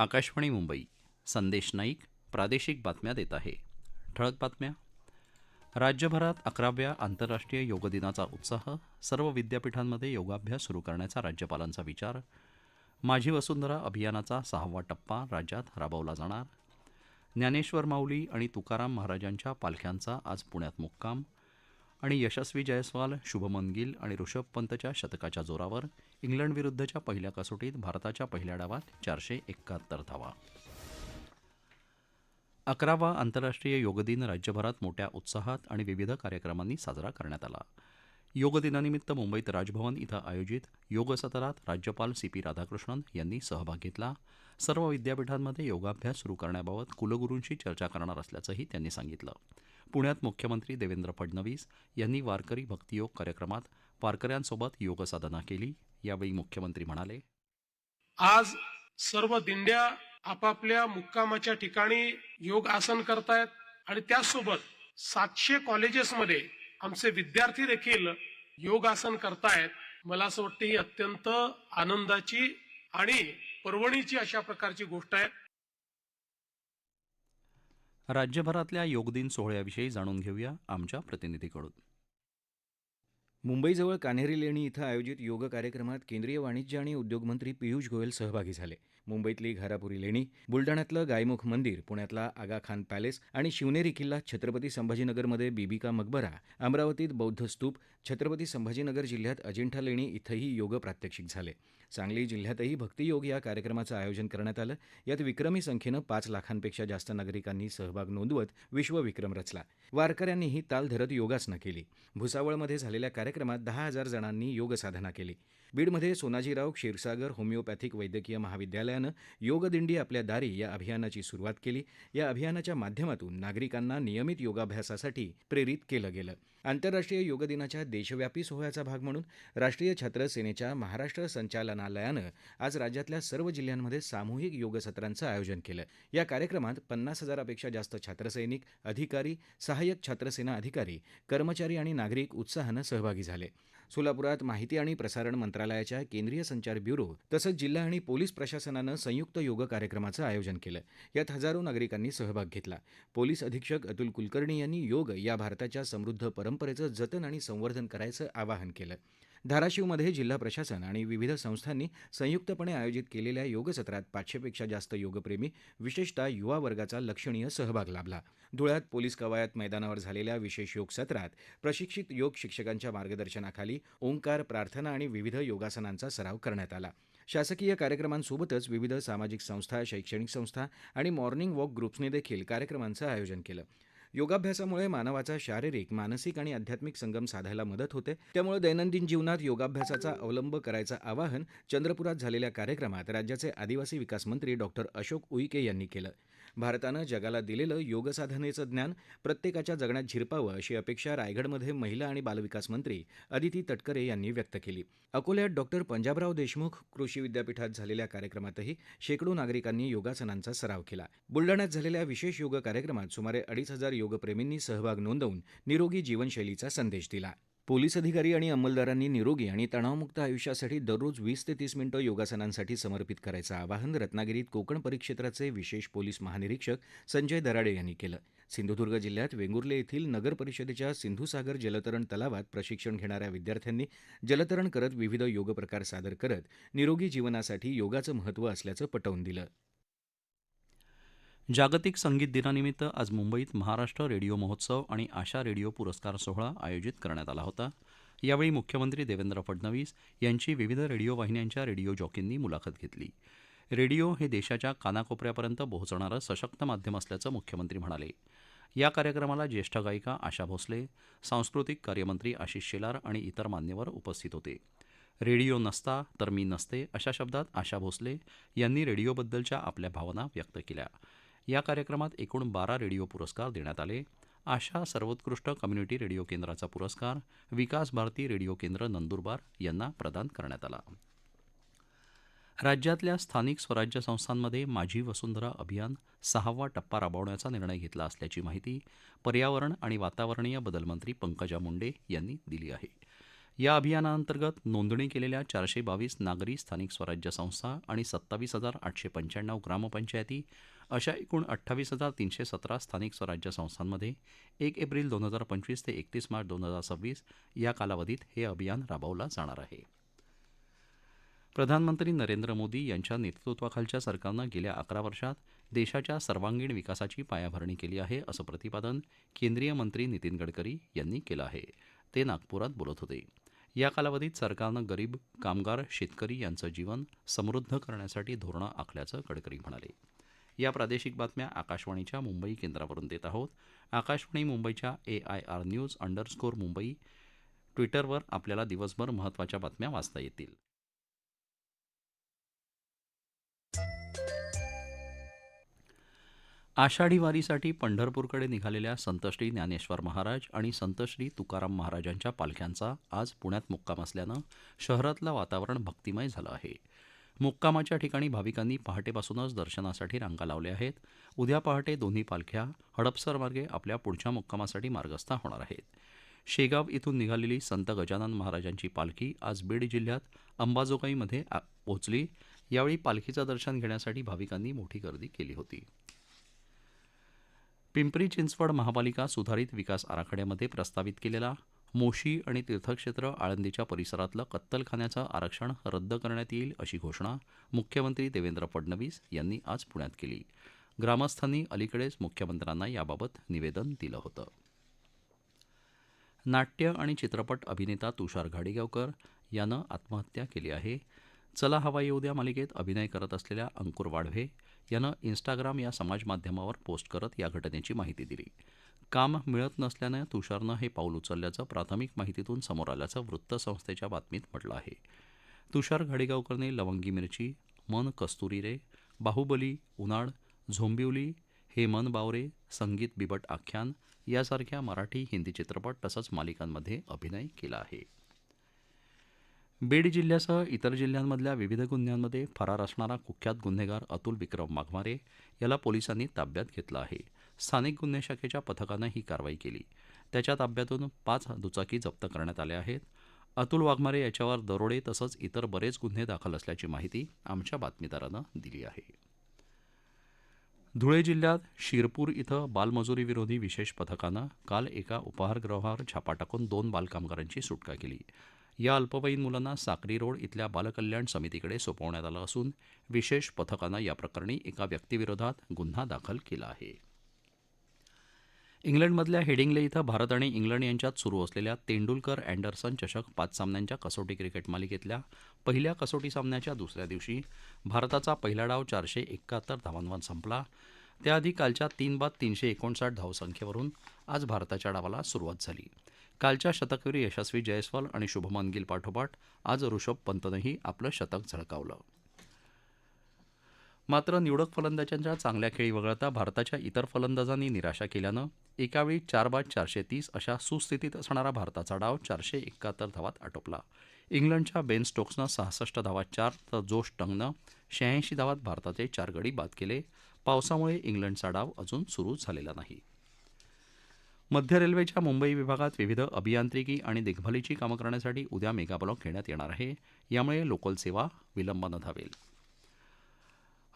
आकाशवाणी मुंबई संदेश नाईक प्रादेशिक बातम्या देत आहे. ठळक बातम्या. राज्यभरात अकराव्या आंतरराष्ट्रीय योग दिनाचा उत्साह सर्व विद्यापीठांमध्ये योगाभ्यास सुरू करण्याचा राज्यपालांचा विचार. माझी वसुंधरा अभियानाचा सहावा टप्पा राज्यात राबवला जाणार. ज्ञानेश्वर माऊली आणि तुकाराम महाराजांच्या पालख्यांचा आज पुण्यात मुक्काम. आणि यशस्वी जयस्वाल शुभमन गिल आणि ऋषभ पंतच्या शतकाच्या जोरावर इंग्लंडविरुद्धच्या पहिल्या कसोटीत भारताच्या पहिल्या डावात चारशे एकाहत्तर धावा. अकरावा आंतरराष्ट्रीय योग दिन राज्यभरात मोठ्या उत्साहात आणि विविध कार्यक्रमांनी साजरा करण्यात आला. योग दिनानिमित्त मुंबईत राजभवन इथं आयोजित योग सत्रात राज्यपाल सी पी राधाकृष्णन यांनी सहभाग घेतला. सर्व विद्यापीठांमध्ये योगाभ्यास सुरू करण्याबाबत कुलगुरूंशी चर्चा करणार असल्याचंही त्यांनी सांगितलं. पुण्यात मुख्यमंत्री देवेंद्र फडणवीस यांनी वारकरी भक्तियोग कार्यक्रमात वारकऱ्यांसोबत योगसाधना केली. यावेळी मुख्यमंत्री म्हणाले आज सर्व दिंड्या आपापल्या मुक्कामाच्या ठिकाणी योग आसन करतायत आणि त्याचसोबत सातशे कॉलेजेसमध्ये आमचे विद्यार्थी देखील योगासन करतायत. मला असं वाटतं ही अत्यंत आनंदाची आणि पर्वणीची अशा प्रकारची गोष्ट आहे. राज्यभरातल्या योगदिन सोहळ्याविषयी जाणून घेऊया आमच्या प्रतिनिधीकडून. मुंबईजवळ कान्हेरी लेणी इथं आयोजित योग कार्यक्रमात केंद्रीय वाणिज्य आणि उद्योग मंत्री पियुष गोयल सहभागी झाले. मुंबईतली घारापुरी लेणी बुलडाण्यातलं गायमुख मंदिर पुण्यातला आगा खान पॅलेस आणि शिवनेरी किल्ला छत्रपती संभाजीनगरमध्ये बीबिका मकबरा अमरावतीत बौद्ध स्तूप छत्रपती संभाजीनगर जिल्ह्यात अजिंठा लेणी इथंही योग प्रात्यक्षिक झाले. सांगली जिल्ह्यातही भक्तियोग या कार्यक्रमाचं आयोजन करण्यात आलं. यात विक्रमी संख्येनं पाच लाखांपेक्षा जास्त नागरिकांनी सहभाग नोंदवत विश्वविक्रम रचला. वारकऱ्यांनीही ताल धरत योगासनं केली. भुसावळमध्ये झालेल्या कार्यक्रमात दहा हजार जणांनी योग साधना केली. बीडमध्ये सोनाजीराव क्षीरसागर होमिओपॅथिक वैद्यकीय महाविद्यालयानं योगदिंडी आपल्या दारी या अभियानाची सुरुवात केली. या अभियानाच्या माध्यमातून नागरिकांना नियमित योगाभ्यासासाठी प्रेरित केलं गेलं. आंतरराष्ट्रीय योग दिनाच्या देशव्यापी सोहळ्याचा भाग म्हणून राष्ट्रीय छात्र सेनेच्या महाराष्ट्र संचालनालयानं आज राज्यातल्या सर्व जिल्ह्यांमध्ये सामूहिक योगसत्रांचं आयोजन केलं. या कार्यक्रमात पन्नास हजारापेक्षा जास्त छात्रसैनिक अधिकारी सहाय्यक छात्रसेना अधिकारी कर्मचारी आणि नागरिक उत्साहानं सहभागी झाले. सोलापुरात माहिती आणि प्रसारण मंत्रालयाच्या केंद्रीय संचार ब्युरो तसंच जिल्हा आणि पोलीस प्रशासनानं संयुक्त योग कार्यक्रमाचं आयोजन केलं. यात हजारो नागरिकांनी सहभाग घेतला. पोलीस अधीक्षक अतुल कुलकर्णी यांनी योग या भारताच्या समृद्ध परंपरेचं जतन आणि संवर्धन करायचं आवाहन केलं. धाराशिवमध्ये जिल्हा प्रशासन आणि विविध संस्थांनी संयुक्तपणे आयोजित केलेल्या योग सत्रात पाचशेपेक्षा जास्त योगप्रेमी विशेषतः युवा वर्गाचा लक्षणीय सहभाग लाभला. धुळ्यात पोलीस कवायत मैदानावर झालेल्या विशेष योग सत्रात प्रशिक्षित योग शिक्षकांच्या मार्गदर्शनाखाली ओंकार प्रार्थना आणि विविध योगासनांचा सराव करण्यात आला. शासकीय कार्यक्रमांसोबतच विविध सामाजिक संस्था शैक्षणिक संस्था आणि मॉर्निंग वॉक ग्रुप्सने देखील कार्यक्रमांचं आयोजन केलं. योगाभ्यासामुळे मानवाचा शारीरिक मानसिक आणि आध्यात्मिक संगम साधायला मदत होते. त्यामुळे दैनंदिन जीवनात योगाभ्यासाचा अवलंब करायचं आवाहन चंद्रपुरात झालेल्या कार्यक्रमात राज्याचे आदिवासी विकास मंत्री डॉक्टर अशोक उईके यांनी केलं. भारतानं जगाला दिलेलं योगसाधनेचं ज्ञान प्रत्येकाच्या जगण्यात झिरपावं अशी अपेक्षा रायगडमध्ये महिला आणि बालविकास मंत्री अदिती तटकरे यांनी व्यक्त केली. अकोल्यात डॉक्टर पंजाबराव देशमुख कृषी विद्यापीठात झालेल्या कार्यक्रमातही शेकडो नागरिकांनी योगासनांचा सराव केला. बुलढाण्यात झालेल्या विशेष योग कार्यक्रमात सुमारे अडीच हजार योगप्रेमींनी सहभाग नोंदवून निरोगी जीवनशैलीचा संदेश दिला. पोलीस अधिकारी आणि अंमलदारांनी निरोगी आणि तणावमुक्त आयुष्यासाठी दररोज वीस ते तीस मिनिटं योगासनांसाठी समर्पित करायचं आवाहन रत्नागिरीत कोकण परिक्षेत्राचे विशेष पोलीस महानिरीक्षक संजय दराडे यांनी केलं. सिंधुदुर्ग जिल्ह्यात वेंगुर्ले येथील नगर परिषदेच्या सिंधुसागर जलतरण तलावात प्रशिक्षण घेणाऱ्या विद्यार्थ्यांनी जलतरण करत विविध योग प्रकार सादर करत निरोगी जीवनासाठी योगाचं महत्त्व असल्याचं पटवून दिलं. जागतिक संगीत दिनानिमित्त आज मुंबईत महाराष्ट्र रेडिओ महोत्सव आणि आशा रेडिओ पुरस्कार सोहळा आयोजित करण्यात आला होता. यावेळी मुख्यमंत्री देवेंद्र फडणवीस यांची विविध रेडिओ वाहिन्यांच्या रेडिओ जॉकींनी मुलाखत घेतली. रेडिओ हे देशाच्या कानाकोपऱ्यापर्यंत पोहोचणारं सशक्त माध्यम असल्याचं मुख्यमंत्री म्हणाले. या कार्यक्रमाला ज्येष्ठ गायिका आशा भोसले सांस्कृतिक कार्यमंत्री आशिष शेलार आणि इतर मान्यवर उपस्थित होते. रेडिओ नसता तर मी नसते अशा शब्दात आशा भोसले यांनी रेडिओबद्दलच्या आपल्या भावना व्यक्त केल्या. या कार्यक्रमात एकूण बारा रेडिओ पुरस्कार देण्यात आले. आशा सर्वोत्कृष्ट कम्युनिटी रेडिओ केंद्राचा पुरस्कार विकास भारती रेडिओ केंद्र नंदुरबार यांना प्रदान करण्यात आला. राज्यातल्या स्थानिक स्वराज्य संस्थांमध्ये माझी वसुंधरा अभियान सहावा टप्पा राबवण्याचा निर्णय घेतला असल्याची माहिती पर्यावरण आणि वातावरणीय बदल मंत्री पंकजा मुंडे यांनी दिली आहे. या अभियानाअंतर्गत नोंदणी केलेल्या चारशे बावीस नागरी स्थानिक स्वराज्य संस्था आणि सत्तावीस हजार आठशे पंच्याण्णव ग्रामपंचायती अशा एकूण अठ्ठावीस हजार तीनशे सतरा स्थानिक स्वराज्य संस्थांमध्ये एक एप्रिल दोन हजार पंचवीस ते एकतीस मार्च दोन हजार सव्वीस या कालावधीत हे अभियान राबवलं जाणार आहे. प्रधानमंत्री नरेंद्र मोदी यांच्या नेतृत्वाखालच्या सरकारनं गेल्या अकरा वर्षात देशाच्या सर्वांगीण विकासाची पायाभरणी केली आहे असं प्रतिपादन केंद्रीय मंत्री नितीन गडकरी यांनी केलं आहे. ते नागपुरात बोलत होते. या कालावधीत सरकारनं गरीब कामगार शेतकरी यांचं जीवन समृद्ध करण्यासाठी धोरणं आखल्याचं गडकरी म्हणाले. या प्रादेशिक बातम्या आकाशवाणीच्या मुंबई केंद्रावरून देत आहोत. आकाशवाणी मुंबईच्या A I R news underscore Mumbai ट्विटरवर आपल्याला दिवसभर महत्त्वाच्या बातम्या वाचता येतील. आषाढी वारीसाठी पंढरपूरकडे निघालेल्या संतश्री ज्ञानेश्वर महाराज आणि संतश्री तुकाराम महाराजांच्या पालख्यांचा आज पुण्यात मुक्काम असल्यानं शहरातलं वातावरण भक्तिमय झालं आहे. मुक्कामाच्या ठिकाणी भाविकांनी पहाटेपासूनच दर्शनासाठी रांगा लावल्या आहेत. उद्या पहाटे दोन्ही पालख्या हडपसर मार्गे आपल्या पुढच्या मुक्कामासाठी मार्गस्थ होणार आहेत. शेगाव इथून निघालेली संत गजानन महाराजांची पालखी आज बीड जिल्ह्यात अंबाजोगाईमध्ये आ- पोहोचली. यावेळी पालखीचं दर्शन घेण्यासाठी भाविकांनी मोठी गर्दी केली होती. पिंपरी चिंचवड महापालिका सुधारित विकास आराखड्यामध्ये प्रस्तावित केलेला मोशी आणि तीर्थक्षेत्र आळंदीच्या परिसरातलं कत्तलखान्याचं आरक्षण रद्द करण्यात येईल अशी घोषणा मुख्यमंत्री देवेंद्र फडणवीस यांनी आज पुण्यात केली. ग्रामस्थांनी अलीकडेच मुख्यमंत्र्यांना याबाबत निवेदन दिलं होतं. नाट्य आणि चित्रपट अभिनेता तुषार घाडीगावकर यानं आत्महत्या केली आहे. चला हवा येऊ द्या मालिकेत अभिनय करत असलेल्या अंकुर वाढवे यानं इंस्टाग्राम या समाजमाध्यमावर पोस्ट करत या घटनेची माहिती दिली. काम मिळत नसल्यानं तुषारनं हे पाऊल उचलल्याचं प्राथमिक माहितीतून समोर आल्याचं वृत्तसंस्थेच्या बातमीत म्हटलं आहे. तुषार घाडीगावकरने लवंगी मिरची मन कस्तुरी रे बाहुबली उनाड झोंबिवली हे मन बावरे संगीत बिबट आख्यान यासारख्या मराठी हिंदी चित्रपट तसंच मालिकांमध्ये अभिनय केला आहे. बीड जिल्ह्यासह इतर जिल्ह्यांमधल्या विविध गुन्ह्यांमध्ये फरार असणारा कुख्यात गुन्हेगार अतुल विक्रम वाघमारे याला पोलिसांनी ताब्यात घेतलं आहे. स्थानिक गुन्हे शाखेच्या पथकानं ही कारवाई केली. त्याच्या ताब्यातून पाच दुचाकी जप्त करण्यात आल्या आहेत. अतुल वाघमारे याच्यावर दरोडे तसंच इतर बरेच गुन्हे दाखल असल्याची माहिती आमच्या बातमीदारानं दिली आहे. धुळे जिल्ह्यात शिरपूर इथं बालमजुरी विरोधी विशेष पथकानं काल एका उपाहारगृहावर छापा टाकून दोन बालकामगारांची सुटका केली. या अल्पवयीन मुलांना साक्री रोड इथल्या बालकल्याण समितीकडे सोपवण्यात आलं असून विशेष पथकानं या प्रकरणी एका व्यक्तीविरोधात गुन्हा दाखल केला आहे. इंग्लंडमधल्या हेडिंग्ले इथं भारत आणि इंग्लंड यांच्यात सुरू असलेल्या तेंडुलकर अँडरसन चषक पाच सामन्यांच्या कसोटी क्रिकेट मालिकेतल्या पहिल्या कसोटी सामन्याच्या दुसऱ्या दिवशी भारताचा पहिला डाव चारशे एकाहत्तर धावांवर संपला. त्याआधी कालच्या तीन बाद तीनशे एकोणसाठ धावसंख्येवरून आज भारताच्या डावाला सुरुवात झाली. कालच्या शतकवीर यशस्वी जयस्वाल आणि शुभमन गिल पाठोपाठ आज ऋषभ पंतनंही आपलं शतक झळकावलं. मात्र निवडक फलंदाजांच्या चांगल्या खेळी वगळता भारताच्या इतर फलंदाजांनी निराशा केल्यानं एकावेळी चार बाद चारशे तीस अशा सुस्थितीत असणारा भारताचा डाव चारशे एकाहत्तर धावात आटोपला. इंग्लंडच्या बेन स्टोक्सनं सहासष्ट धावात चार तर जोश टंगनं शहाऐंशी धावात भारताचे चार गडी बाद केले. पावसामुळे इंग्लंडचा डाव अजून सुरू झालेला नाही. मध्य रेल्वेच्या मुंबई विभागात विविध अभियांत्रिकी आणि देखभालीची कामं करण्यासाठी उद्या मेगाब्लॉक घेण्यात येणार आहे. यामुळे लोकल सेवा विलंबानं धावेल.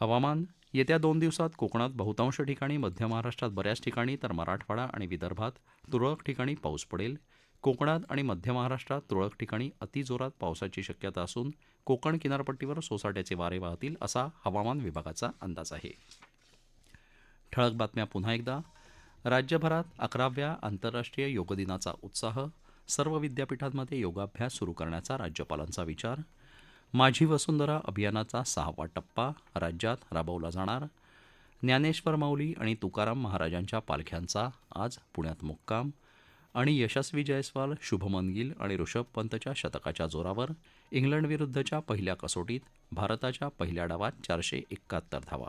हवामान. येत्या दोन दिवसात कोकणात बहुतांश ठिकाणी मध्य महाराष्ट्रात बऱ्याच ठिकाणी तर मराठवाडा आणि विदर्भात तुरळक ठिकाणी पाऊस पडेल. कोकणात आणि मध्य महाराष्ट्रात तुरळक ठिकाणी अतिजोरात पावसाची शक्यता असून कोकण किनारपट्टीवर सोसाट्याचे वारे वाहतील असा हवामान विभागाचा अंदाज आहे. ठळक बातम्या पुन्हा एकदा. राज्यभरात अकराव्या आंतरराष्ट्रीय योग दिनाचा उत्साह सर्व विद्यापीठांमध्ये योगाभ्यास सुरू करण्याचा राज्यपालांचा विचार माझी वसुंधरा अभियानाचा सहावा टप्पा राज्यात राबवला जाणार ज्ञानेश्वर माऊली आणि तुकाराम महाराजांच्या पालख्यांचा आज पुण्यात मुक्काम आणि यशस्वी जयस्वाल शुभमन गिल आणि ऋषभ पंतच्या शतकाच्या जोरावर इंग्लंडविरुद्धच्या पहिल्या कसोटीत भारताच्या पहिल्या डावात चारशे एकाहत्तर धावा.